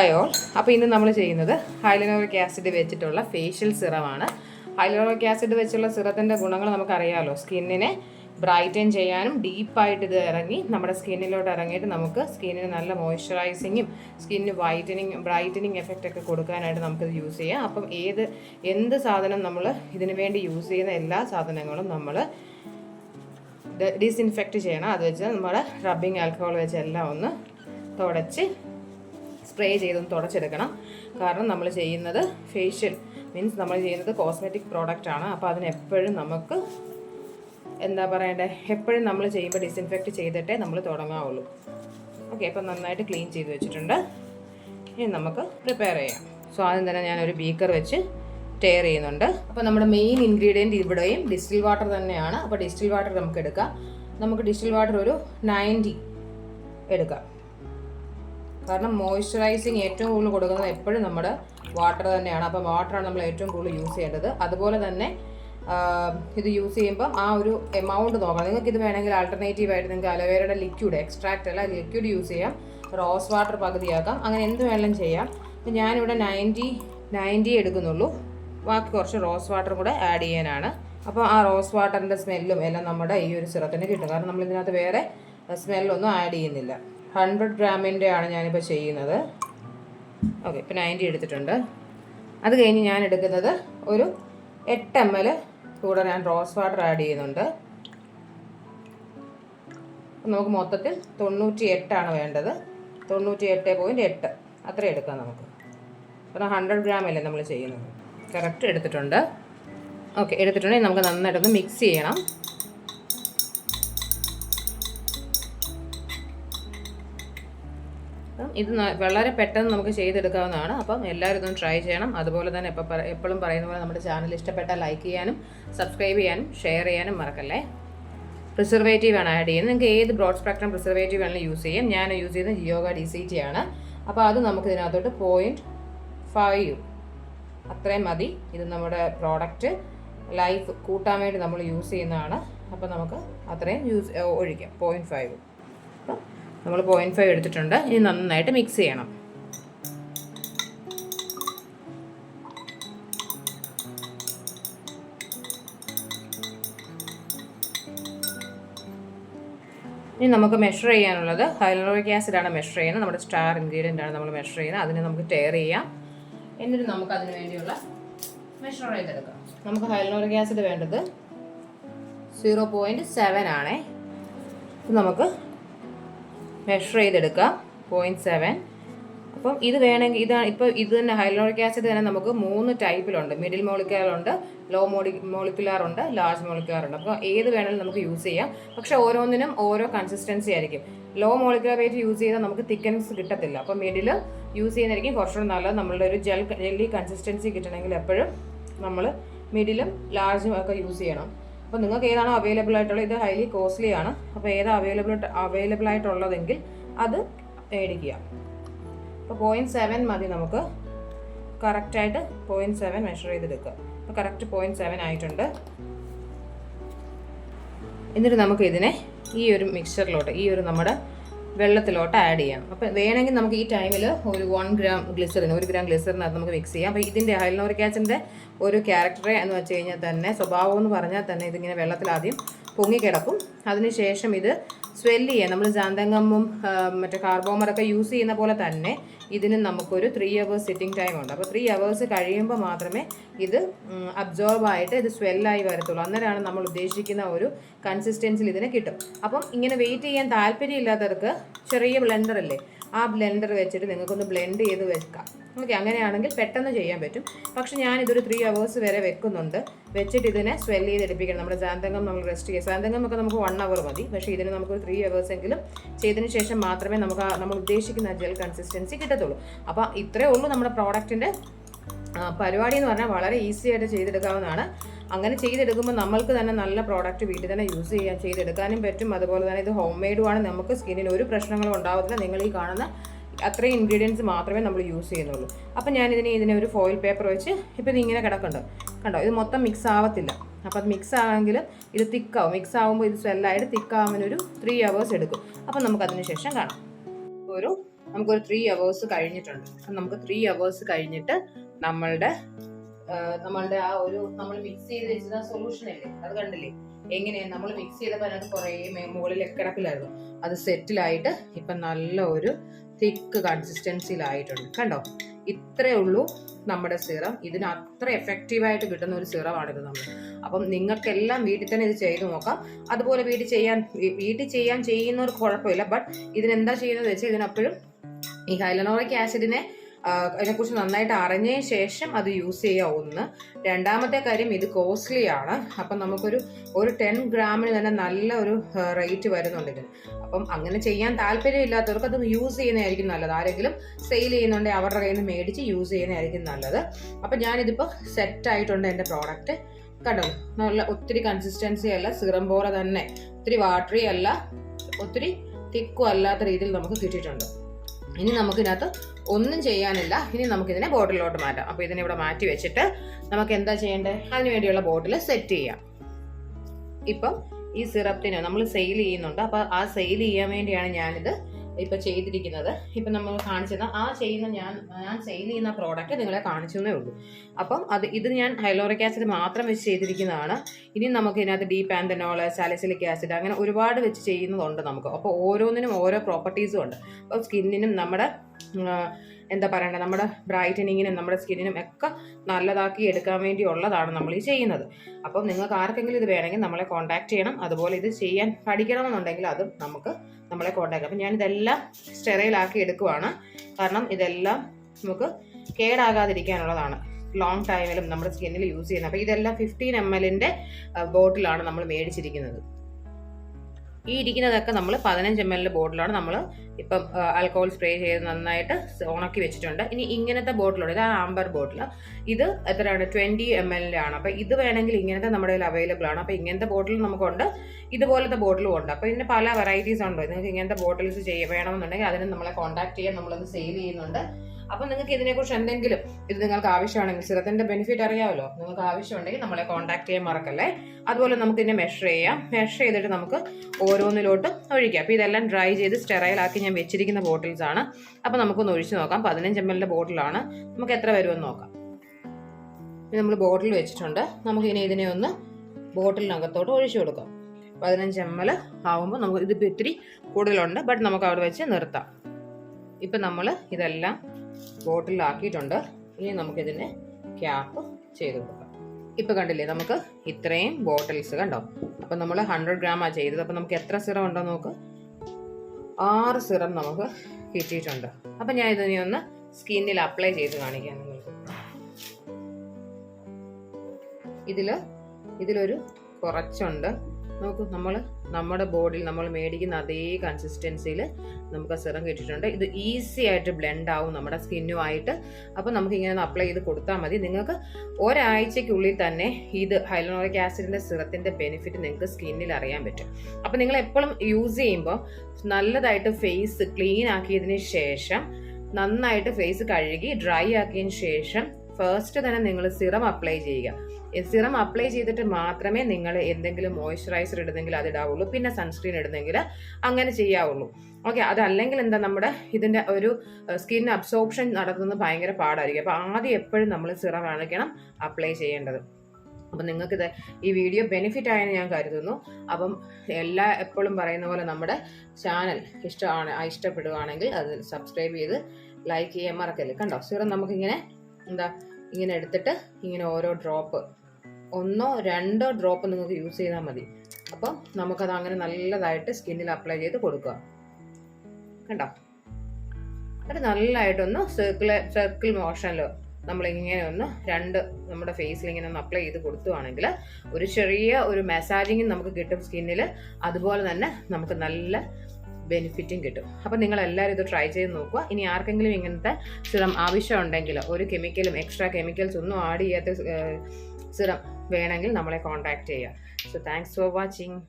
ഹയോൾ അപ്പോൾ ഇന്ന് നമ്മൾ ചെയ്യുന്നത് ഹൈലനോറിക് ആസിഡ് വെച്ചിട്ടുള്ള ഫേഷ്യൽ സിറമാണ്. ഹൈലനോറിക് ആസിഡ് വെച്ചുള്ള സിറത്തിന്റെ ഗുണങ്ങൾ നമുക്കറിയാമല്ലോ സ്കിന്നിനെ ബ്രൈറ്റൻ ചെയ്യാനും ഡീപ്പായിട്ട് ഇത് ഇറങ്ങി നമ്മുടെ സ്കിന്നിലോട്ട് ഇറങ്ങിയിട്ട് നമുക്ക് സ്കിന്നിന് നല്ല മോയ്സ്ചറൈസിങ്ങും സ്കിന്നിന് വൈറ്റനിങ് ബ്രൈറ്റനിങ് എഫക്റ്റ് ഒക്കെ കൊടുക്കാനായിട്ട് നമുക്കിത് യൂസ് ചെയ്യാം. അപ്പം ഏത് എന്ത് സാധനം നമ്മൾ ഇതിനു വേണ്ടി യൂസ് ചെയ്യുന്ന എല്ലാ സാധനങ്ങളും നമ്മൾ ഡിസിൻഫെക്റ്റ് ചെയ്യണം. അത് വെച്ച് നമ്മൾ റബ്ബിങ് ആൽക്കഹോൾ വെച്ച് എല്ലാം ഒന്ന് തുടച്ച് സ്പ്രേ ചെയ്തൊന്ന് തുടച്ചെടുക്കണം. കാരണം നമ്മൾ ചെയ്യുന്നത് ഫേഷ്യൽ മീൻസ് നമ്മൾ ചെയ്യുന്നത് കോസ്മെറ്റിക് പ്രോഡക്റ്റ് ആണ്. അപ്പോൾ അതിനെപ്പോഴും നമുക്ക് എന്താ പറയണ്ടേ? എപ്പോഴും നമ്മൾ ചെയ്യുമ്പോൾ ഡിസിൻഫെക്റ്റ് ചെയ്തിട്ടേ നമ്മൾ തുടങ്ങാവുള്ളൂ. ഓക്കെ അപ്പം നന്നായിട്ട് ക്ലീൻ ചെയ്ത് വെച്ചിട്ടുണ്ട്. ഇനി നമുക്ക് പ്രിപ്പയർ ചെയ്യാം. സോ ആദ്യം തന്നെ ഞാനൊരു ബീക്കർ വെച്ച് ടെയർ ചെയ്യുന്നുണ്ട്. അപ്പോൾ നമ്മുടെ മെയിൻ ഇൻഗ്രീഡിയന്റ് ഇവിടെയും ഡിസ്റ്റിൽ വാട്ടർ തന്നെയാണ്. അപ്പോൾ ഡിസ്റ്റിൽ വാട്ടർ നമുക്ക് എടുക്കാം. നമുക്ക് ഡിസ്റ്റിൽ വാട്ടർ ഒരു നയന്റി എടുക്കാം. കാരണം മോയ്സ്ചറൈസിങ് ഏറ്റവും കൂടുതൽ കൊടുക്കുന്നത് എപ്പോഴും നമ്മുടെ വാട്ടർ തന്നെയാണ്. അപ്പം വാട്ടറാണ് നമ്മൾ ഏറ്റവും കൂടുതൽ യൂസ് ചെയ്യേണ്ടത്. അതുപോലെ തന്നെ ഇത് യൂസ് ചെയ്യുമ്പം ആ ഒരു എമൗണ്ട് നോക്കണം. നിങ്ങൾക്ക് ഇത് വേണമെങ്കിൽ ആൾട്ടർനേറ്റീവ് ആയിട്ട് നിങ്ങൾക്ക് അലോവേരയുടെ ലിക്വിഡ് എക്സ്ട്രാക്റ്റ് അല്ല ലിക്വിഡ് യൂസ് ചെയ്യാം. റോസ് വാട്ടർ പകുതിയാക്കാം. അങ്ങനെ എന്ത് വേണമെങ്കിലും ചെയ്യാം. അപ്പം ഞാനിവിടെ നയന്റി നയന്റി എടുക്കുന്നുള്ളൂ. ബാക്കി കുറച്ച് റോസ് വാട്ടർ കൂടെ ആഡ് ചെയ്യാനാണ്. അപ്പോൾ ആ റോസ് വാട്ടറിന്റെ സ്മെല്ലും എല്ലാം നമ്മുടെ ഈ ഒരു സിറത്തിന് കിട്ടും. കാരണം നമ്മൾ ഇതിനകത്ത് വേറെ സ്മെല്ലൊന്നും ആഡ് ചെയ്യുന്നില്ല. ഹൺഡ്രഡ് ഗ്രാമിന്റെ ആണ് ഞാനിപ്പോൾ ചെയ്യുന്നത്. ഓക്കെ ഇപ്പോൾ നയന്റി എടുത്തിട്ടുണ്ട്. അത് കഴിഞ്ഞ് ഞാൻ എടുക്കുന്നത് ഒരു എട്ട് എം എൽ കൂടെ ഞാൻ റോസ് വാട്ടർ ആഡ് ചെയ്യുന്നുണ്ട്. നമുക്ക് മൊത്തത്തിൽ തൊണ്ണൂറ്റി എട്ടാണ് വേണ്ടത്. തൊണ്ണൂറ്റി എട്ട് പോയിന്റ് എട്ട്. അത്ര എടുക്കാം നമുക്ക്. അപ്പം ഹൺഡ്രഡ് ഗ്രാം അല്ലേ നമ്മൾ ചെയ്യുന്നത്. കറക്റ്റ് എടുത്തിട്ടുണ്ട്. ഓക്കെ എടുത്തിട്ടുണ്ടെങ്കിൽ നമുക്ക് നന്നായിട്ടൊന്ന് മിക്സ് ചെയ്യണം. ഇത് വളരെ പെട്ടെന്ന് നമുക്ക് ചെയ്തെടുക്കാവുന്നതാണ്. അപ്പം എല്ലാവരും ഇതൊന്നും ട്രൈ ചെയ്യണം. അതുപോലെ തന്നെ ഇപ്പോൾ എപ്പോഴും പറയുന്ന പോലെ നമ്മുടെ ചാനൽ ഇഷ്ടപ്പെട്ടാൽ ലൈക്ക് ചെയ്യാനും സബ്സ്ക്രൈബ് ചെയ്യാനും ഷെയർ ചെയ്യാനും മറക്കല്ലേ? പ്രിസർവേറ്റീവ് ആണ് ആഡ് ചെയ്യുന്നത്. നിങ്ങൾക്ക് ഏത് ബ്രോഡ് സ്പെക്ട്രം പ്രിസർവേറ്റീവ് വേണമെങ്കിലും യൂസ് ചെയ്യാം. ഞാൻ യൂസ് ചെയ്യുന്നത് ജിയോഗ ഡി സി ടി ആണ്. അപ്പോൾ അത് നമുക്ക് ഇതിനകത്തോട്ട് പോയിന്റ് ഫൈവ് അത്രയും മതി. ഇത് നമ്മുടെ പ്രോഡക്റ്റ് ലൈഫ് കൂട്ടാൻ വേണ്ടി നമ്മൾ യൂസ് ചെയ്യുന്നതാണ്. അപ്പോൾ നമുക്ക് അത്രയും യൂസ് ഒഴിക്കാം. പോയിന്റ് ഫൈവ് അപ്പം നമ്മൾ പോയിന്റ് ഫൈവ് എടുത്തിട്ടുണ്ട്. ഇനി നന്നായിട്ട് മിക്സ് ചെയ്യണം. ഇനി നമുക്ക് മെഷർ ചെയ്യാനുള്ളത് ഹൈലോറിക് ആസിഡാണ് മെഷർ ചെയ്യുന്നത്. നമ്മുടെ സ്റ്റാർ ഇൻഗ്രീഡിയന്റ് ആണ് നമ്മൾ മെഷർ ചെയ്യുന്നത്. അതിനെ നമുക്ക് ടെയർ ചെയ്യാം. എന്നിട്ട് നമുക്ക് അതിന് വേണ്ടിയുള്ള മെഷർ ചെയ്തെടുക്കാം. നമുക്ക് ഹൈലോറിക് ആസിഡ് വേണ്ടത് സീറോ പോയിന്റ് സെവൻ ആണേ. നമുക്ക് മെഷർ ചെയ്തെടുക്കുക. പോയിന്റ് സെവൻ അപ്പം ഇത് വേണമെങ്കിൽ ഇതാണ് ഇപ്പോൾ ഇത് തന്നെ ഹൈലോറിക് ആസിഡ് തന്നെ നമുക്ക് മൂന്ന് ടൈപ്പിലുണ്ട് മിഡിൽ മോളിക്കുലാർ ഉണ്ട് ലോ മോളി മോളിക്കുലാർ ഉണ്ട് ലാർജ് മോളിക്കുലാർ ഉണ്ട്. അപ്പോൾ ഏത് വേണമെങ്കിലും നമുക്ക് യൂസ് ചെയ്യാം. പക്ഷെ ഓരോന്നിനും ഓരോ കൺസിസ്റ്റൻസി ആയിരിക്കും. ലോ മോളിക്കുലർ വെയിറ്റ് യൂസ് ചെയ്താൽ നമുക്ക് തിക്കൻസ് കിട്ടത്തില്ല. അപ്പോൾ മിഡിൽ യൂസ് ചെയ്യുന്നതായിരിക്കും. കുറച്ചുകൂടെ നല്ലത്. നമ്മളുടെ ഒരു ജെൽ ജെല്ലി കൺസിസ്റ്റൻസി കിട്ടണമെങ്കിൽ എപ്പോഴും നമ്മൾ മിഡിലും ലാർജും ഒക്കെ യൂസ് ചെയ്യണം. അപ്പോൾ നിങ്ങൾക്ക് ഏതാണോ അവൈലബിൾ ആയിട്ടുള്ളത്? ഇത് ഹൈലി കോസ്റ്റ്ലി ആണ്. അപ്പോൾ ഏതാ അവൈലബിൾ അവൈലബിൾ ആയിട്ടുള്ളതെങ്കിൽ അത് മേടിക്കുക അപ്പോൾ പോയിന്റ് സെവൻ മതി നമുക്ക്. കറക്റ്റായിട്ട് പോയിന്റ് സെവൻ മെഷർ ചെയ്തെടുക്കുക. അപ്പോൾ കറക്റ്റ് പോയിന്റ് സെവൻ ആയിട്ടുണ്ട്. എന്നിട്ട് നമുക്ക് ഇതിനെ ഈ ഒരു മിക്സറിലോട്ട് ഈ ഒരു നമ്മുടെ വെള്ളത്തിലോട്ട് ആഡ് ചെയ്യാം. അപ്പോൾ വേണമെങ്കിൽ നമുക്ക് ഈ ടൈമിൽ ഒരു വൺ ഗ്രാം ഗ്ലിസറിൻ ഒരു ഗ്രാം ഗ്ലിസറിൻ അത് നമുക്ക് മിക്സ് ചെയ്യാം. അപ്പോൾ ഇതിന്റെ ഹൈലനോറിക് ആസിഡിന്റെ ഒരു ക്യാരക്ടറെ എന്ന് വെച്ച് കഴിഞ്ഞാൽ തന്നെ സ്വഭാവം എന്ന് പറഞ്ഞാൽ തന്നെ ഇതിങ്ങനെ വെള്ളത്തിൽ ആദ്യം പൊങ്ങിക്കിടക്കും. അതിനുശേഷം ഇത് സ്വെല്ല് ചെയ്യുക. നമ്മൾ ജാന്തങ്കമ്മും മറ്റേ കാർബോമറൊക്കെ യൂസ് ചെയ്യുന്ന പോലെ തന്നെ ഇതിന് നമുക്കൊരു ത്രീ അവേഴ്സ് സിറ്റിംഗ് ടൈം ഉണ്ട്. അപ്പോൾ ത്രീ അവേഴ്സ് കഴിയുമ്പോൾ മാത്രമേ ഇത് അബ്സോർബ് ആയിട്ട് ഇത് സ്വെല്ലായി വരത്തുള്ളൂ. അന്നേരമാണ് നമ്മൾ ഉദ്ദേശിക്കുന്ന ഒരു കൺസിസ്റ്റൻസിൽ ഇതിന് കിട്ടും. അപ്പം ഇങ്ങനെ വെയിറ്റ് ചെയ്യാൻ താല്പര്യമില്ലാത്തവർക്ക് ചെറിയ ബ്ലെൻഡർ അല്ലേ? ആ ബ്ലെൻഡർ വെച്ചിട്ട് നിങ്ങൾക്കൊന്ന് ബ്ലെൻഡ് ചെയ്ത് വെക്കാം. ഓക്കെ അങ്ങനെയാണെങ്കിൽ പെട്ടെന്ന് ചെയ്യാൻ പറ്റും. പക്ഷെ ഞാനിതൊരു ത്രീ അവേഴ്സ് വരെ വെക്കുന്നുണ്ട്. വെച്ചിട്ട് ഇതിനെ സ്വെൽ ചെയ്തെടുപ്പിക്കണം. നമ്മുടെ സാന്തങ്കം നമ്മൾ റെസ്റ്റ് ചെയ്യുക സാന്തങ്കം ഒക്കെ നമുക്ക് വൺ അവർ മതി. പക്ഷേ ഇതിന് നമുക്കൊരു ത്രീ അവേഴ്സ് എങ്കിലും ചെയ്തതിന് ശേഷം മാത്രമേ നമുക്ക് നമ്മൾ ഉദ്ദേശിക്കുന്ന ജെൽ കൺസിസ്റ്റൻസി കിട്ടത്തുള്ളൂ. അപ്പോൾ ഇത്രയേ ഉള്ളൂ നമ്മുടെ പ്രോഡക്റ്റിന്റെ പരിപാടി എന്ന് പറഞ്ഞാൽ വളരെ ഈസി ആയിട്ട് ചെയ്തെടുക്കാവുന്നതാണ്. അങ്ങനെ ചെയ്തെടുക്കുമ്പോൾ നമ്മൾക്ക് തന്നെ നല്ല പ്രോഡക്റ്റ് വീട്ടിൽ തന്നെ യൂസ് ചെയ്യാൻ ചെയ്തെടുക്കാനും പറ്റും. അതുപോലെ തന്നെ ഇത് ഹോം മെയ്ഡുമാണ് നമുക്ക് സ്കിന്നിന് ഒരു പ്രശ്നങ്ങളും ഉണ്ടാവത്തില്ല. നിങ്ങൾ ഈ കാണുന്ന അത്രയും ഇൻഗ്രീഡിയൻസ് മാത്രമേ നമ്മൾ യൂസ് ചെയ്യുന്നുള്ളൂ. അപ്പം ഞാനിതിനെ ഇതിനെ ഒരു ഫോയിൽ പേപ്പർ വെച്ച് ഇപ്പോൾ ഇത് ഇങ്ങനെ കിടക്കുന്നുണ്ട്. കണ്ടോ? ഇത് മൊത്തം മിക്സ് ആവത്തില്ല. അപ്പോൾ അത് മിക്സ് ആണെങ്കിൽ ഇത് തിക്കാവും. മിക്സ് ആകുമ്പോൾ ഇത് തിക്കാവുന്ന ഒരു ത്രീ അവേഴ്സ് എടുക്കും. അപ്പം നമുക്കതിന് ശേഷം കാണാം. ഒരു നമുക്കൊരു ത്രീ അവേഴ്സ് കഴിഞ്ഞിട്ടുണ്ട്. അപ്പം നമുക്ക് ത്രീ അവേഴ്സ് കഴിഞ്ഞിട്ട് നമ്മളുടെ നമ്മളുടെ ആ ഒരു നമ്മൾ മിക്സ് ചെയ്ത് വെച്ചത് ആ സൊല്യൂഷൻ അല്ലേ അത് കണ്ടില്ലേ? എങ്ങനെയാണ് നമ്മൾ മിക്സ് ചെയ്തപ്പോൾ അതിനകത്ത് കുറേ മുകളിൽ കിടപ്പിലായിരുന്നു. അത് സെറ്റിലായിട്ട് ഇപ്പം നല്ല ഒരു തിക്ക് കൺസിസ്റ്റൻസിയിലായിട്ടുണ്ട് കണ്ടോ? ഇത്രയേ ഉള്ളൂ നമ്മുടെ സിറം. ഇതിന് അത്ര എഫക്റ്റീവായിട്ട് കിട്ടുന്ന ഒരു സിറമാണിത് നമ്മൾ അപ്പം നിങ്ങൾക്കെല്ലാം വീട്ടിൽ തന്നെ ഇത് ചെയ്തു നോക്കാം. അതുപോലെ വീട്ടിൽ ചെയ്യാൻ വീട്ടിൽ ചെയ്യാൻ ചെയ്യുന്നവർക്ക് കുഴപ്പമില്ല. ബട്ട് ഇതിനെന്താ ചെയ്യുന്നത് വെച്ചാൽ ഇതിനപ്പോഴും ഈ ഹൈലനോറിക് ആസിഡിനെ അതിനെക്കുറിച്ച് നന്നായിട്ട് അറിഞ്ഞതിന് ശേഷം അത് യൂസ് ചെയ്യുക ഒന്ന്. രണ്ടാമത്തെ കാര്യം ഇത് കോസ്റ്റ്ലി ആണ്. അപ്പം നമുക്കൊരു ഒരു ടെൻ ഗ്രാമിന് തന്നെ നല്ല ഒരു റേറ്റ് വരുന്നുണ്ട് ഇതിന്. അപ്പം അങ്ങനെ ചെയ്യാൻ താല്പര്യമില്ലാത്തവർക്ക് അത് യൂസ് ചെയ്യുന്നതായിരിക്കും നല്ലത്. ആരെങ്കിലും സെയിൽ ചെയ്യുന്നുണ്ടെങ്കിൽ അവരുടെ കയ്യിൽ നിന്ന് മേടിച്ച് യൂസ് ചെയ്യുന്നതായിരിക്കും നല്ലത്. അപ്പം ഞാനിതിപ്പോൾ സെറ്റ് ആയിട്ടുണ്ട് എന്റെ പ്രോഡക്റ്റ് കണ്ടോ? നല്ല ഒത്തിരി കൺസിസ്റ്റൻസി അല്ല സിറം പോലെ തന്നെ. ഒത്തിരി വാട്ടറി അല്ല ഒത്തിരി തിക്കും അല്ലാത്ത രീതിയിൽ നമുക്ക് കിട്ടിയിട്ടുണ്ട്. ഇനി നമുക്കിതിനകത്ത് ഒന്നും ചെയ്യാനില്ല. ഇനി നമുക്കിതിനെ ബോട്ടിലോട്ട് മാറ്റാം. അപ്പോൾ ഇതിനെ ഇവിടെ മാറ്റി വെച്ചിട്ട് നമുക്ക് എന്താ ചെയ്യേണ്ടത് അതിന് വേണ്ടിയുള്ള ബോട്ടിൽ സെറ്റ് ചെയ്യാം. ഇപ്പം ഈ സിറപ്പിന് നമ്മൾ സെയിൽ ചെയ്യുന്നുണ്ട്. അപ്പോൾ ആ സെയിൽ ചെയ്യാൻ വേണ്ടിയാണ് ഞാനിത് ഇപ്പൊ ചെയ്തിരിക്കുന്നത്. ഇപ്പൊ നമ്മൾ കാണിച്ചത് ആ ചെയ്യുന്ന ഞാൻ ഞാൻ സെയിൽ ചെയ്യുന്ന പ്രോഡക്റ്റ് നിങ്ങളെ കാണിച്ചതേ ഉള്ളൂ. അപ്പം അത് ഇത് ഞാൻ ഹൈലോറിക് ആസിഡ് മാത്രം വെച്ച് ചെയ്തിരിക്കുന്നതാണ്. ഇനി നമുക്ക് ഇതിനകത്ത് ഡീ പാന്തനോൾ സാലിസിലിക് ആസിഡ് അങ്ങനെ ഒരുപാട് വെച്ച് ചെയ്യുന്നതുണ്ട് നമുക്ക്. അപ്പോൾ ഓരോന്നിനും ഓരോ പ്രോപ്പർട്ടീസും ഉണ്ട്. അപ്പോൾ സ്കിന്നിനും നമ്മുടെ എന്താ പറയണ്ടേ നമ്മുടെ ബ്രൈറ്റനിങ്ങിനും നമ്മുടെ സ്കിന്നിനും ഒക്കെ നല്ലതാക്കി എടുക്കാൻ വേണ്ടിയുള്ളതാണ് നമ്മൾ ഈ ചെയ്യുന്നത്. അപ്പം നിങ്ങൾക്ക് ആർക്കെങ്കിലും ഇത് വേണമെങ്കിൽ നമ്മളെ കോൺടാക്ട് ചെയ്യണം. അതുപോലെ ഇത് ചെയ്യാൻ പഠിക്കണമെന്നുണ്ടെങ്കിൽ അതും നമുക്ക് നമ്മളെ കോൺടാക്ട് അപ്പം ഞാനിതെല്ലാം സ്റ്റെറൈലാക്കി എടുക്കുവാണ്. കാരണം ഇതെല്ലാം നമുക്ക് കേടാകാതിരിക്കാനുള്ളതാണ്. ലോങ് ടൈമിലും നമ്മുടെ സ്കിന്നിൽ യൂസ് ചെയ്യുന്നത്. അപ്പോൾ ഇതെല്ലാം ഫിഫ്റ്റീൻ എം എല്ലിന്റെ ബോട്ടിലാണ് നമ്മൾ മേടിച്ചിരിക്കുന്നത്. ഈ ഇരിക്കുന്നതൊക്കെ നമ്മൾ പതിനഞ്ച് എം എല്ലിന്റെ ബോട്ടിലാണ് നമ്മൾ ഇപ്പം ആൽക്കഹോൾ സ്പ്രേ ചെയ്ത് നന്നായിട്ട് ഉണക്കി വെച്ചിട്ടുണ്ട്. ഇനി ഇങ്ങനത്തെ ബോട്ടിലുണ്ട്. ഇതാണ് ആംബർ ബോട്ടിൽ ഇത് എത്രയാണ്? ട്വന്റി എം ആണ്. അപ്പോൾ ഇത് വേണമെങ്കിൽ ഇങ്ങനത്തെ നമ്മുടെ കയ്യിൽ അവൈലബിൾ ആണ്. അപ്പോൾ ഇങ്ങനത്തെ ബോട്ടിൽ നമുക്കുണ്ട്. ഇതുപോലത്തെ ബോട്ടിലും ഉണ്ട്. അപ്പോൾ ഇതിന് പല വെറൈറ്റീസ് ഉണ്ട്? നിങ്ങൾക്ക് ഇങ്ങനത്തെ ബോട്ടിൽസ് ചെയ്യ വേണമെന്നുണ്ടെങ്കിൽ അതിന് നമ്മളെ കോൺടാക്ട് ചെയ്യാൻ നമ്മളത് സെയിൽ ചെയ്യുന്നുണ്ട്. അപ്പോൾ നിങ്ങൾക്ക് ഇതിനെക്കുറിച്ച് എന്തെങ്കിലും ഇത് നിങ്ങൾക്ക് ആവശ്യമാണെങ്കിൽ സിറത്തിന്റെ ബെനിഫിറ്റ് അറിയാമല്ലോ. നിങ്ങൾക്ക് ആവശ്യമുണ്ടെങ്കിൽ നമ്മളെ കോൺടാക്ട് ചെയ്യാൻ മറക്കല്ലേ. അതുപോലെ നമുക്ക് ഇതിനെ മെഷർ ചെയ്യാം. മെഷർ ചെയ്തിട്ട് നമുക്ക് ഓരോന്നിലോട്ടും ഒഴിക്കാം. അപ്പോൾ ഇതെല്ലാം ഡ്രൈ ചെയ്ത് സ്റ്റെറൈൽ ആക്കി ഞാൻ വെച്ചിരിക്കുന്ന ബോട്ടിൽസ് ആണ്. അപ്പോൾ നമുക്കൊന്ന് ഒഴിച്ചു നോക്കാം. പതിനഞ്ച് എം എല്ലിന്റെ ബോട്ടിലാണ് നമുക്ക് എത്ര വരുമെന്ന് നോക്കാം. നമ്മൾ ബോട്ടിൽ വെച്ചിട്ടുണ്ട്. നമുക്ക് ഇനി ഇതിനെ ഒന്ന് ബോട്ടിലിനകത്തോട്ട് ഒഴിച്ചു കൊടുക്കാം. പതിനഞ്ച് എം എൽ ആവുമ്പോൾ നമുക്ക് ഇതിപ്പോൾ ഇത്തിരി കൂടുതലുണ്ട്. ബട്ട് നമുക്ക് അവിടെ വെച്ച് നിർത്താം. ഇപ്പം നമ്മൾ ഇതെല്ലാം ബോട്ടിലാക്കിയിട്ടുണ്ട്. ഇനി നമുക്കിതിനെ ക്യാപ്പ് ചെയ്ത് കൊടുക്കാം. ഇപ്പം കണ്ടില്ലേ നമുക്ക് ഇത്രയും ബോട്ടിൽസ് കണ്ടോ? അപ്പം നമ്മൾ ഹൺഡ്രഡ് ഗ്രാമാണ് ചെയ്തത്. അപ്പം നമുക്ക് എത്ര സിറം ഉണ്ടോ നോക്ക്? ആറ് സിറം നമുക്ക് കിട്ടിയിട്ടുണ്ട്. അപ്പം ഞാൻ ഇതിനെ ഒന്ന് സ്കിന്നിൽ അപ്ലൈ ചെയ്ത് കാണിക്കാം നിങ്ങൾക്ക്. ഇതിൽ ഇതിലൊരു കുറച്ചുണ്ട്. നോക്കൂ നമ്മൾ നമ്മുടെ ബോഡിയിൽ നമ്മൾ മേടിക്കുന്ന അതേ കൺസിസ്റ്റൻസിയിൽ നമുക്ക് സിറം കിട്ടിയിട്ടുണ്ട്. ഇത് ഈസി ആയിട്ട് ബ്ലെൻഡ് ആവും നമ്മുടെ സ്കിന്നുമായിട്ട് അപ്പോൾ നമുക്ക് ഇങ്ങനെ ഒന്ന് അപ്ലൈ ചെയ്ത് കൊടുത്താൽ മതി. നിങ്ങൾക്ക് ഒരാഴ്ചയ്ക്കുള്ളിൽ തന്നെ ഇത് ഹൈലോറിക് ആസിഡിന്റെ സിറത്തിന്റെ ബെനിഫിറ്റ് നിങ്ങൾക്ക് സ്കിന്നിൽ അറിയാൻ പറ്റും. അപ്പോൾ നിങ്ങൾ എപ്പോഴും യൂസ് ചെയ്യുമ്പോൾ നല്ലതായിട്ട് ഫേസ് ക്ലീൻ ആക്കിയതിന് ശേഷം നന്നായിട്ട് ഫേസ് കഴുകി ഡ്രൈ ആക്കിയതിന് ശേഷം ഫസ്റ്റ് തന്നെ നിങ്ങൾ സിറം അപ്ലൈ ചെയ്യുക. സിറം അപ്ലൈ ചെയ്തിട്ട് മാത്രമേ നിങ്ങൾ എന്തെങ്കിലും മോയ്സ്ചറൈസർ ഇടുന്നെങ്കിൽ അത് ഇടാവുള്ളൂ. പിന്നെ സൺസ്ക്രീൻ ഇടുന്നെങ്കിൽ അങ്ങനെ ചെയ്യാവുള്ളൂ. ഓക്കെ അതല്ലെങ്കിൽ എന്താ നമ്മുടെ ഇതിന്റെ ഒരു സ്കിൻ അബ്സോർപ്ഷൻ നടത്തുന്നത് ഭയങ്കര പാടായിരിക്കും. അപ്പോൾ ആദ്യം എപ്പോഴും നമ്മൾ സിറം ആണിക്കണം അപ്ലൈ ചെയ്യേണ്ടത്. അപ്പം നിങ്ങൾക്കിത് ഈ വീഡിയോ ബെനിഫിറ്റ് ആയെന്ന് ഞാൻ കരുതുന്നു. അപ്പം എല്ലാ എപ്പോഴും പറയുന്ന പോലെ നമ്മുടെ ചാനൽ ഇഷ്ടമാണ് ഇഷ്ടപ്പെടുകയാണെങ്കിൽ അത് സബ്സ്ക്രൈബ് ചെയ്ത് ലൈക്ക് ചെയ്യാൻ മറക്കല്ലേ കണ്ടോ? സിറം നമുക്കിങ്ങനെ എന്താ ഇങ്ങനെ എടുത്തിട്ട് ഇങ്ങനെ ഓരോ ഡ്രോപ്പ് ഒന്നോ രണ്ടോ ഡ്രോപ്പ് നിങ്ങൾക്ക് യൂസ് ചെയ്താൽ മതി. അപ്പം നമുക്കത് അങ്ങനെ നല്ലതായിട്ട് സ്കിന്നിൽ അപ്ലൈ ചെയ്ത് കൊടുക്കുക. കണ്ടോ? അത് നല്ലതായിട്ടൊന്ന് സർക്കിൾ സർക്കിൾ മോഷനിൽ നമ്മളിങ്ങനെ ഒന്ന് രണ്ട് നമ്മുടെ ഫേസിൽ ഇങ്ങനെ ഒന്ന് അപ്ലൈ ചെയ്ത് കൊടുത്തുവാണെങ്കിൽ ഒരു ചെറിയ ഒരു മസാജിങ് നമുക്ക് കിട്ടും സ്കിന്നിൽ അതുപോലെ തന്നെ നമുക്ക് നല്ല ബെനിഫിറ്റും കിട്ടും. അപ്പം നിങ്ങൾ എല്ലാവരും ഇത് ട്രൈ ചെയ്ത് നോക്കുക. ഇനി ആർക്കെങ്കിലും ഇങ്ങനത്തെ സിറം ആവശ്യമുണ്ടെങ്കിൽ ഒരു കെമിക്കലും എക്സ്ട്രാ കെമിക്കൽസ് ഒന്നും ആഡ് ചെയ്യാത്ത സിറം വേണമെങ്കിൽ നമ്മളെ കോൺടാക്റ്റ് ചെയ്യുക. So thanks for watching